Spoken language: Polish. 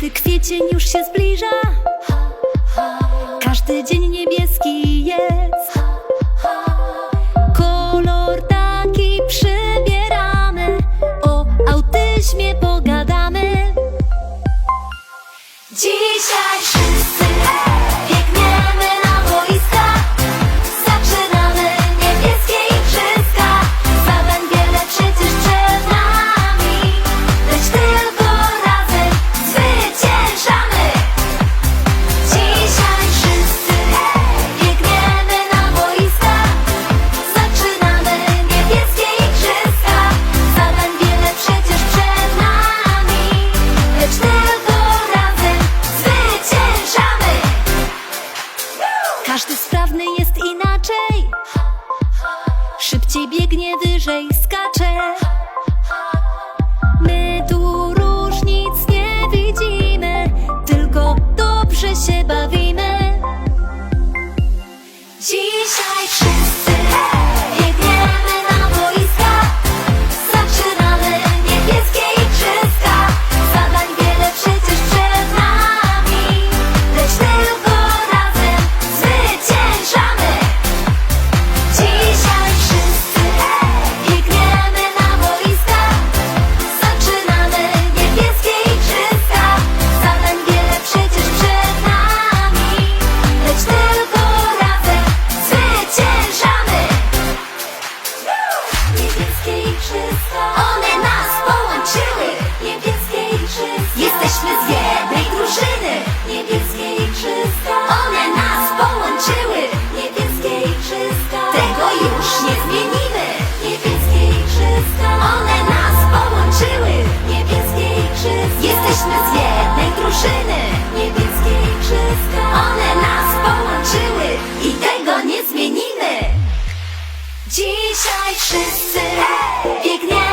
Kiedy kwiecień już się zbliża Każdy dzień niebieski jest. Kolor taki przybieramy O autyzmie pogadamy. Dzisiaj Szybciej biegnie wyżej, skacze. Dzisiaj wszyscy biegniemy.